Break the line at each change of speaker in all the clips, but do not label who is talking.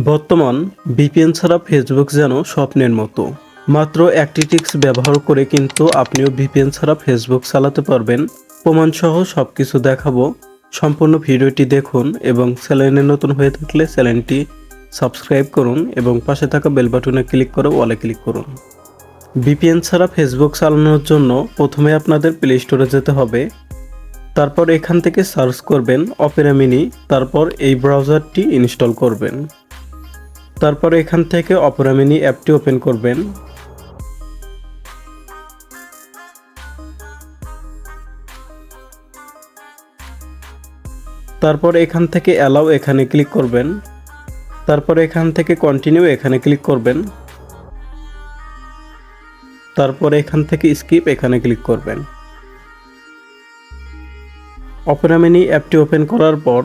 বর্তমান ভিপিএন ছাড়া ফেসবুক যেন স্বপ্নের মতো। মাত্র একটি টিক্স ব্যবহার করে কিন্তু আপনিও ভিপিএন ছাড়া ফেসবুক চালাতে পারবেন। প্রমাণসহ সব কিছু দেখাবো। সম্পূর্ণ ভিডিওটি দেখুন এবং চ্যানেলে নতুন হয়ে থাকলে চ্যানেলটি সাবস্ক্রাইব করুন এবং পাশে থাকা বেল বাটনে ক্লিক করে ওয়ালে ক্লিক করুন। ভিপিএন ছাড়া ফেসবুক চালানোর জন্য প্রথমে আপনাদের প্লে স্টোরে যেতে হবে। তারপর এখান থেকে সার্চ করবেন অপেরা মিনি, তারপর এই ব্রাউজারটি ইনস্টল করবেন। তারপর এখান থেকে অপেরা মিনি অ্যাপটি ওপেন করবেন। তারপর এখান থেকে অ্যালাউ এখানে ক্লিক করবেন। তারপর এখান থেকে কন্টিনিউ এখানে ক্লিক করবেন। তারপর এখান থেকে স্কিপ এখানে ক্লিক করবেন। অপেরা মিনি অ্যাপটি ওপেন করার পর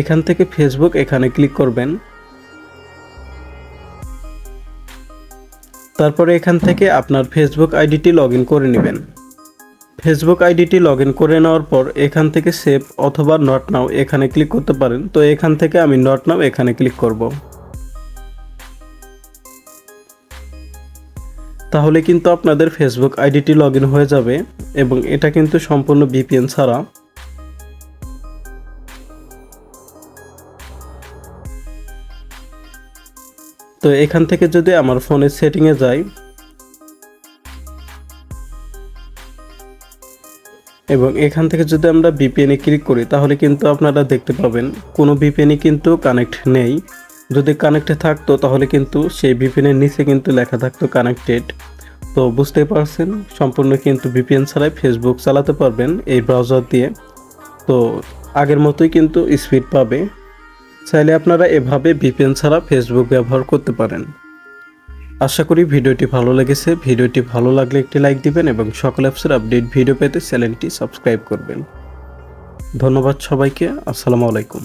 এখান থেকে ফেসবুক এখানে ক্লিক করবেন। তারপরে এখান থেকে আপনার ফেসবুক আইডিটি লগ করে নেবেন। ফেসবুক আইডিটি লগ করে নেওয়ার পর এখান থেকে সেভ অথবা নট নাও এখানে ক্লিক করতে পারেন। তো এখান থেকে আমি নট নাও এখানে ক্লিক করব। তাহলে কিন্তু আপনাদের ফেসবুক আইডিটি লগ হয়ে যাবে এবং এটা কিন্তু সম্পূর্ণ ভিপিএন ছাড়া। তো এখান থেকে যদি আমার ফোনের সেটিংয়ে যাই, এবং এখান থেকে যদি আমরা ভিপিএনে ক্লিক করি, তাহলে কিন্তু আপনারা দেখতে পাবেন কোনো ভিপিএনই কিন্তু কানেক্ট নেই। যদি কানেক্টে থাকতো, তাহলে কিন্তু সেই ভিপিএনের নিচে কিন্তু লেখা থাকতো কানেক্টেড তো বুঝতেই পারছেন? সম্পূর্ণ কিন্তু ভিপিএন ছাড়াই ফেসবুক চালাতে পারবেন এই ব্রাউজার দিয়ে। তো আগের মতোই কিন্তু স্পিড পাবে। চাইলে আপনারা এভাবে ভিপিএন ছাড়া ফেসবুক ব্যবহার করতে পারেন। আশা করি ভিডিওটি ভালো লেগেছে। ভিডিওটি ভালো লাগলে একটি লাইক দিবেন এবং সকল অ্যাপসের আপডেট ভিডিও পেতে চ্যানেলটি সাবস্ক্রাইব করবেন। ধন্যবাদ সবাইকে। আসসালামু আলাইকুম।